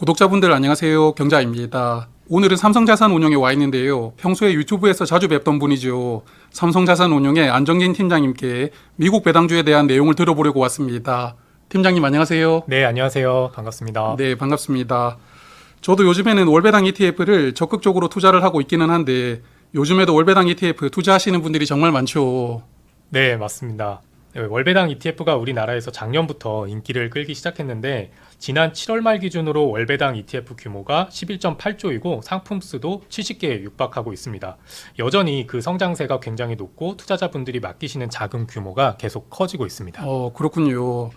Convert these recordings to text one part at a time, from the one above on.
구독자분들 안녕하세요. 경자입니다. 오늘은 삼성자산운용에 와 있는데요. 평소에 유튜브에서 자주 뵙던 분이죠. 삼성자산운용의 안정진 팀장님께 미국 배당주에 대한 내용을 들어보려고 왔습니다. 팀장님 안녕하세요. 네, 안녕하세요. 반갑습니다. 네, 반갑습니다. 저도 요즘에는 월배당 ETF를 적극적으로 투자를 하고 있기는 한데 요즘에도 월배당 ETF 투자하시는 분들이 정말 많죠. 네, 맞습니다. 네, 월배당 ETF가 우리나라에서 작년부터 인기를 끌기 시작했는데 지난 7월 말 기준으로 월배당 ETF 규모가 11.8조이고 상품 수도 70개에 육박하고 있습니다. 여전히 그 성장세가 굉장히 높고 투자자분들이 맡기시는 자금 규모가 계속 커지고 있습니다. 어, 그렇군요.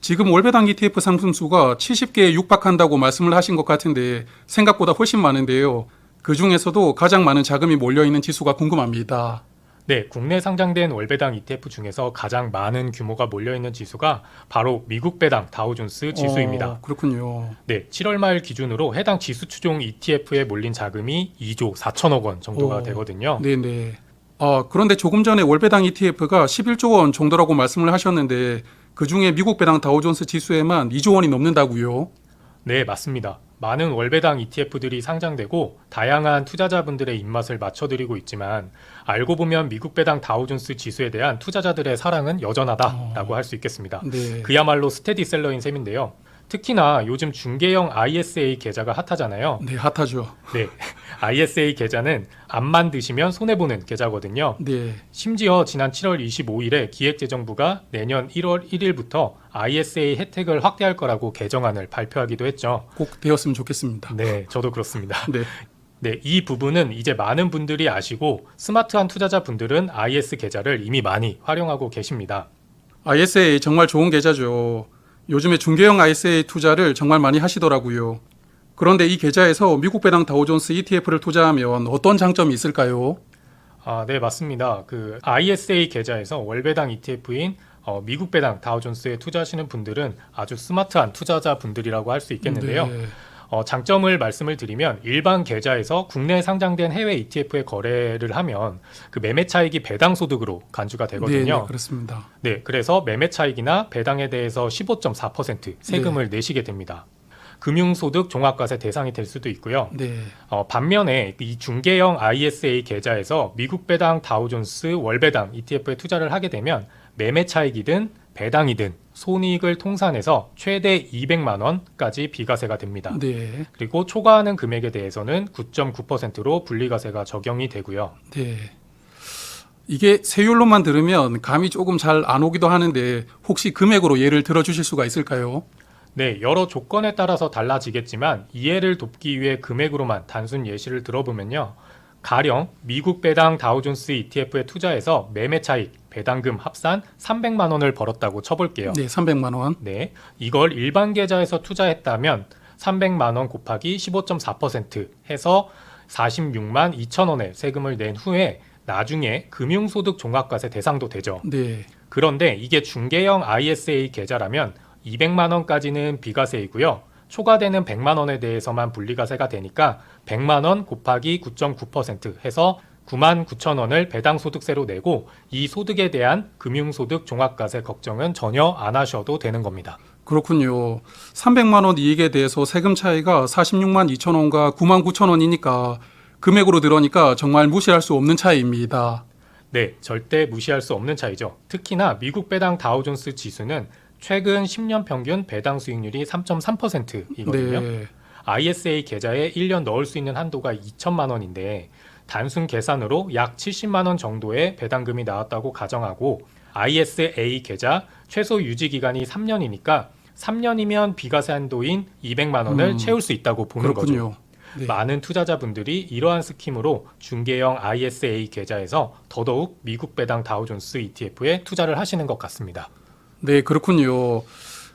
지금 월배당 ETF 상품 수가 70개에 육박한다고 말씀을 하신 것 같은데 생각보다 훨씬 많은데요. 그 중에서도 가장 많은 자금이 몰려 있는 지수가 궁금합니다. 네, 국내 상장된 월배당 ETF 중에서 가장 많은 규모가 몰려 있는 지수가 바로 미국 배당 다우존스 지수입니다. 어, 그렇군요. 네, 7월 말 기준으로 해당 지수 추종 ETF에 몰린 자금이 2조 4천억 원 정도가 오, 되거든요. 네 네. 아, 그런데 조금 전에 월배당 ETF가 11조 원 정도라고 말씀을 하셨는데 그 중에 미국 배당 다우존스 지수에만 2조 원이 넘는다고요? 네, 맞습니다. 많은 월배당 ETF들이 상장되고 다양한 투자자분들의 입맛을 맞춰드리고 있지만 알고 보면 미국 배당 다우존스 지수에 대한 투자자들의 사랑은 여전하다라고 할 수 있겠습니다. 네. 그야말로 스테디셀러인 셈인데요. 특히나 요즘 중개형 ISA 계좌가 핫하잖아요. 네, 핫하죠. 네, ISA 계좌는 암만 드시면 손해 보는 계좌거든요. 네. 심지어 지난 7월 25일에 기획재정부가 내년 1월 1일부터 ISA 혜택을 확대할 거라고 개정안을 발표하기도 했죠. 꼭 되었으면 좋겠습니다. 네, 저도 그렇습니다. 네. 네, 이 부분은 이제 많은 분들이 아시고 스마트한 투자자분들은 IS 계좌를 이미 많이 활용하고 계십니다. ISA 정말 좋은 계좌죠. 요즘에 중개형 ISA 투자를 정말 많이 하시더라고요. 그런데 이 계좌에서 미국 배당 다우존스 ETF를 투자하면 어떤 장점이 있을까요? 아, 네, 맞습니다. 그 ISA 계좌에서 월배당 ETF인 어, 미국 배당 다우존스에 투자하시는 분들은 아주 스마트한 투자자 분들이라고 할 수 있겠는데요. 네. 어, 장점을 말씀을 드리면 일반 계좌에서 국내 상장된 해외 ETF에 거래를 하면 그 매매 차익이 배당 소득으로 간주가 네, 네, 되거든요. 그렇습니다. 네, 그래서 매매 차익이나 배당에 대해서 15.4% 세금을 내시게 됩니다. 금융소득 종합과세 대상이 될 수도 있고요. 네. 어, 반면에 이 중개형 ISA 계좌에서 미국 배당 다우존스 월배당 ETF에 투자를 하게 되면 매매 차익이든 배당이든 손익을 통산해서 최대 200만 원까지 비과세가 됩니다. 네. 그리고 초과하는 금액에 대해서는 9.9%로 분리과세가 적용이 되고요. 네. 이게 세율로만 들으면 감이 조금 잘 안 오기도 하는데 혹시 금액으로 예를 들어 주실 수가 있을까요? 네, 여러 조건에 따라서 달라지겠지만 이해를 돕기 위해 금액으로만 단순 예시를 들어보면요. 가령 미국 배당 다우존스 ETF에 투자해서 매매 차익, 배당금 합산 300만 원을 벌었다고 쳐볼게요. 네, 300만 원. 네, 이걸 일반 계좌에서 투자했다면 300만 원 곱하기 15.4% 해서 46만 2천 원의 세금을 낸 후에 나중에 금융소득 종합과세 대상도 되죠. 네. 그런데 이게 중개형 ISA 계좌라면 200만 원까지는 비과세이고요. 초과되는 100만 원에 대해서만 분리과세가 되니까 100만 원 곱하기 9.9% 해서 9만 9천 원을 배당 소득세로 내고 이 소득에 대한 금융소득 종합과세 걱정은 전혀 안 하셔도 되는 겁니다. 그렇군요. 300만 원 이익에 대해서 세금 차이가 46만 2천 원과 9만 9천 원이니까 금액으로 들으니까 정말 무시할 수 없는 차이입니다. 네, 절대 무시할 수 없는 차이죠. 특히나 미국 배당 다우존스 지수는 최근 10년 평균 배당 수익률이 3.3%이거든요. 네. ISA 계좌에 1년 넣을 수 있는 한도가 2천만 원인데 단순 계산으로 약 70만 원 정도의 배당금이 나왔다고 가정하고 ISA 계좌 최소 유지 기간이 3년이니까 3년이면 비과세 한도인 200만 원을 음, 채울 수 있다고 보는 거죠. 그렇군요. 네. 많은 투자자분들이 이러한 스킴으로 중개형 ISA 계좌에서 더더욱 미국 배당 다우존스 ETF에 투자를 하시는 것 같습니다. 네, 그렇군요.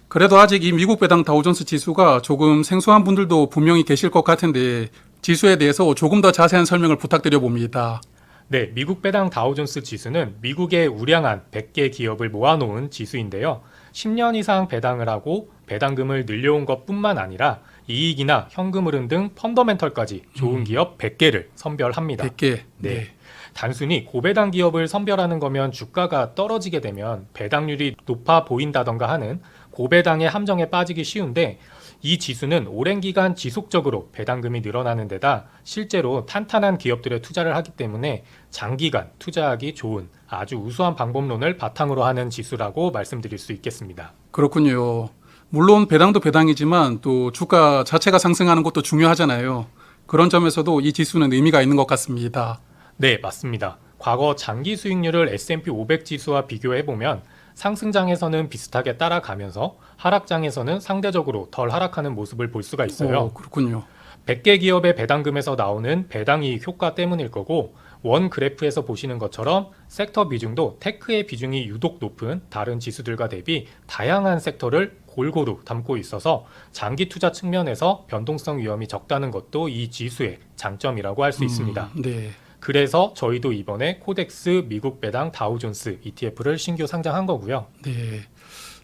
그래도 아직 이 미국 배당 다우존스 지수가 조금 생소한 분들도 분명히 계실 것 같은데 지수에 대해서 조금 더 자세한 설명을 부탁드려 봅니다. 네, 미국 배당 다우존스 지수는 미국의 우량한 100개 기업을 모아놓은 지수인데요. 10년 이상 배당을 하고 배당금을 늘려온 것뿐만 아니라 이익이나 현금 흐름 등 펀더멘털까지 좋은 기업 100개를 선별합니다. 100개. 네. 단순히 고배당 기업을 선별하는 거면 주가가 떨어지게 되면 배당률이 높아 보인다던가 하는 고배당의 함정에 빠지기 쉬운데 이 지수는 오랜 기간 지속적으로 배당금이 늘어나는 데다 실제로 탄탄한 기업들에 투자를 하기 때문에 장기간 투자하기 좋은 아주 우수한 방법론을 바탕으로 하는 지수라고 말씀드릴 수 있겠습니다. 그렇군요. 물론 배당도 배당이지만 또 주가 자체가 상승하는 것도 중요하잖아요. 그런 점에서도 이 지수는 의미가 있는 것 같습니다. 네, 맞습니다. 과거 장기 수익률을 S&P 500 지수와 비교해 보면 상승장에서는 비슷하게 따라가면서 하락장에서는 상대적으로 덜 하락하는 모습을 볼 수가 있어요. 오, 그렇군요. 100개 기업의 배당금에서 나오는 배당이익 효과 때문일 거고 원 그래프에서 보시는 것처럼 섹터 비중도 테크의 비중이 유독 높은 다른 지수들과 대비 다양한 섹터를 골고루 담고 있어서 장기 투자 측면에서 변동성 위험이 적다는 것도 이 지수의 장점이라고 할 수 있습니다. 음, 네. 그래서 저희도 이번에 코덱스 미국 배당 다우존스 ETF를 신규 상장한 거고요. 네.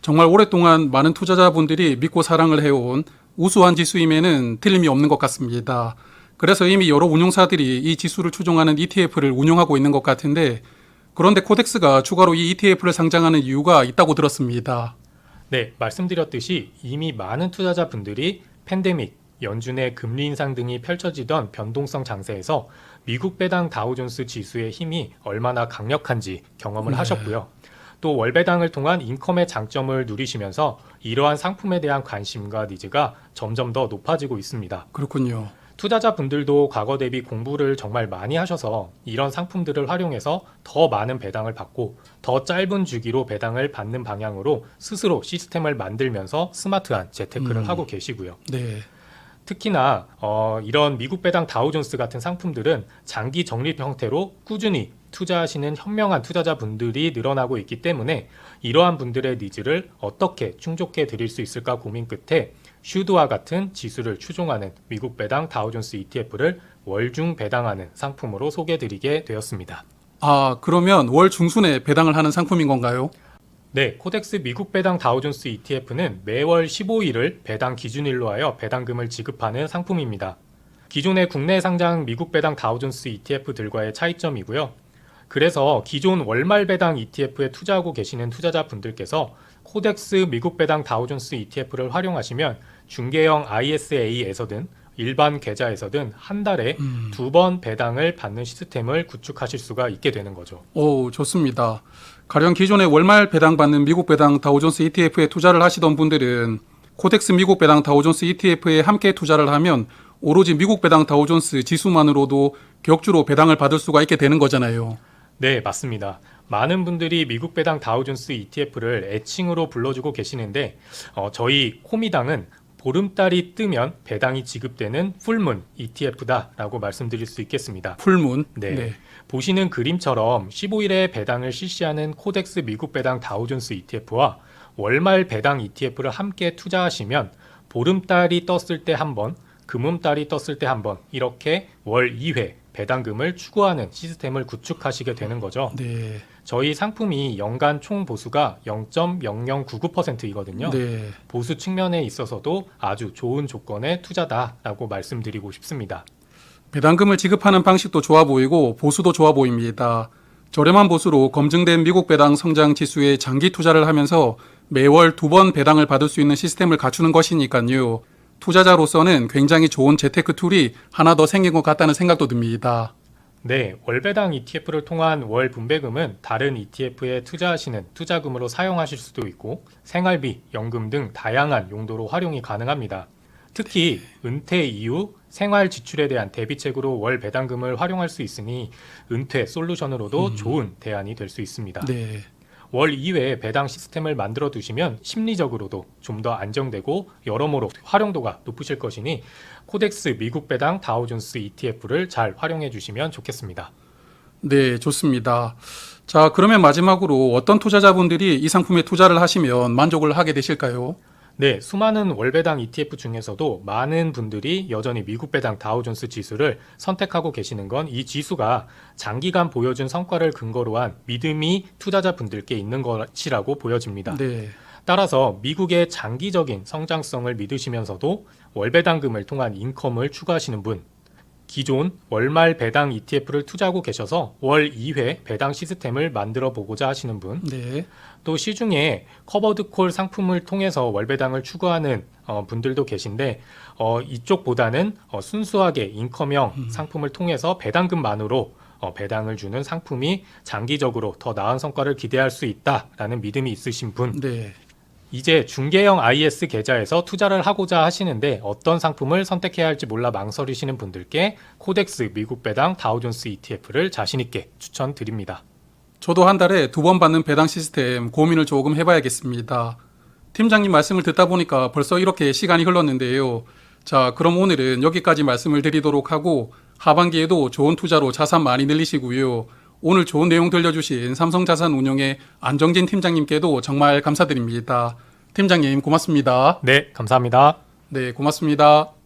정말 오랫동안 많은 투자자분들이 믿고 사랑을 해온 우수한 지수임에는 틀림이 없는 것 같습니다. 그래서 이미 여러 운용사들이 이 지수를 추종하는 ETF를 운용하고 있는 것 같은데 그런데 코덱스가 추가로 이 ETF를 상장하는 이유가 있다고 들었습니다. 네, 말씀드렸듯이 이미 많은 투자자분들이 팬데믹, 연준의 금리 인상 등이 펼쳐지던 변동성 장세에서 미국 배당 다우존스 지수의 힘이 얼마나 강력한지 경험을 네. 하셨고요. 또 월배당을 통한 인컴의 장점을 누리시면서 이러한 상품에 대한 관심과 니즈가 점점 더 높아지고 있습니다. 그렇군요. 투자자분들도 과거 대비 공부를 정말 많이 하셔서 이런 상품들을 활용해서 더 많은 배당을 받고 더 짧은 주기로 배당을 받는 방향으로 스스로 시스템을 만들면서 스마트한 재테크를 음. 하고 계시고요. 네. 특히나 어, 이런 미국 배당 다우존스 같은 상품들은 장기 적립 형태로 꾸준히 투자하시는 현명한 투자자분들이 늘어나고 있기 때문에 이러한 분들의 니즈를 어떻게 충족해 드릴 수 있을까 고민 끝에 슈드와 같은 지수를 추종하는 미국 배당 다우존스 ETF를 월중 배당하는 상품으로 소개해 드리게 되었습니다. 아, 그러면 월 중순에 배당을 하는 상품인 건가요? 네, 코덱스 미국 배당 다우존스 ETF는 매월 15일을 배당 기준일로 하여 배당금을 지급하는 상품입니다. 기존의 국내 상장 미국 배당 다우존스 ETF들과의 차이점이고요. 그래서 기존 월말 배당 ETF에 투자하고 계시는 투자자분들께서 코덱스 미국 배당 다우존스 ETF를 활용하시면 중개형 ISA에서든 일반 계좌에서든 한 달에 음. 두번 배당을 받는 시스템을 구축하실 수가 있게 되는 거죠. 오, 좋습니다. 가령 기존에 월말 배당 받는 미국 배당 다우존스 ETF에 투자를 하시던 분들은 코덱스 미국 배당 다우존스 ETF에 함께 투자를 하면 오로지 미국 배당 다우존스 지수만으로도 격주로 배당을 받을 수가 있게 되는 거잖아요. 네, 맞습니다. 많은 분들이 미국 배당 다우존스 ETF를 애칭으로 불러주고 계시는데 어, 저희 코미당은 보름달이 뜨면 배당이 지급되는 풀문 ETF다라고 말씀드릴 수 있겠습니다. 풀문. 네. 보시는 그림처럼 15일에 배당을 실시하는 코덱스 미국 배당 다우존스 ETF와 월말 배당 ETF를 함께 투자하시면 보름달이 떴을 때 한 번, 금음달이 떴을 때 한 번 이렇게 월 2회 배당금을 추구하는 시스템을 구축하시게 되는 거죠. 네. 저희 상품이 연간 총 보수가 0.0099%이거든요. 네. 보수 측면에 있어서도 아주 좋은 조건의 투자다라고 말씀드리고 싶습니다. 배당금을 지급하는 방식도 좋아 보이고 보수도 좋아 보입니다. 저렴한 보수로 검증된 미국 배당 성장 지수에 장기 투자를 하면서 매월 두 번 배당을 받을 수 있는 시스템을 갖추는 것이니까요. 투자자로서는 굉장히 좋은 재테크 툴이 하나 더 생긴 것 같다는 생각도 듭니다. 네, 월배당 ETF를 통한 월 분배금은 다른 ETF에 투자하시는 투자금으로 사용하실 수도 있고 생활비, 연금 등 다양한 용도로 활용이 가능합니다. 특히 은퇴 이후 생활 지출에 대한 대비책으로 월 배당금을 활용할 수 있으니 은퇴 솔루션으로도 좋은 대안이 될 수 있습니다. 네. 월 2회 배당 시스템을 만들어 두시면 심리적으로도 좀 더 안정되고 여러모로 활용도가 높으실 것이니 코덱스 미국 배당 다우존스 ETF를 잘 활용해 주시면 좋겠습니다. 네, 좋습니다. 자, 그러면 마지막으로 어떤 투자자분들이 이 상품에 투자를 하시면 만족을 하게 되실까요? 네, 수많은 월배당 ETF 중에서도 많은 분들이 여전히 미국 배당 다우존스 지수를 선택하고 계시는 건 이 지수가 장기간 보여준 성과를 근거로 한 믿음이 투자자분들께 있는 것이라고 보여집니다. 네. 따라서 미국의 장기적인 성장성을 믿으시면서도 월배당금을 통한 인컴을 추구하시는 분, 기존 월말 배당 ETF를 투자하고 계셔서 월 2회 배당 시스템을 만들어 보고자 하시는 분, 네. 또 시중에 커버드 콜 상품을 통해서 월배당을 추구하는 어, 분들도 계신데 어, 이쪽보다는 어, 순수하게 인컴형 상품을 통해서 배당금만으로 어, 배당을 주는 상품이 장기적으로 더 나은 성과를 기대할 수 있다라는 믿음이 있으신 분 네. 이제 중개형 IS 계좌에서 투자를 하고자 하시는데 어떤 상품을 선택해야 할지 몰라 망설이시는 분들께 코덱스 미국 배당 다우존스 ETF를 자신 있게 추천드립니다. 저도 한 달에 두 번 받는 배당 시스템 고민을 조금 해봐야겠습니다. 팀장님 말씀을 듣다 보니까 벌써 이렇게 시간이 흘렀는데요. 자, 그럼 오늘은 여기까지 말씀을 드리도록 하고 하반기에도 좋은 투자로 자산 많이 늘리시고요. 오늘 좋은 내용 들려주신 삼성자산운용의 안정진 팀장님께도 정말 감사드립니다. 팀장님 고맙습니다. 네, 감사합니다. 네, 고맙습니다.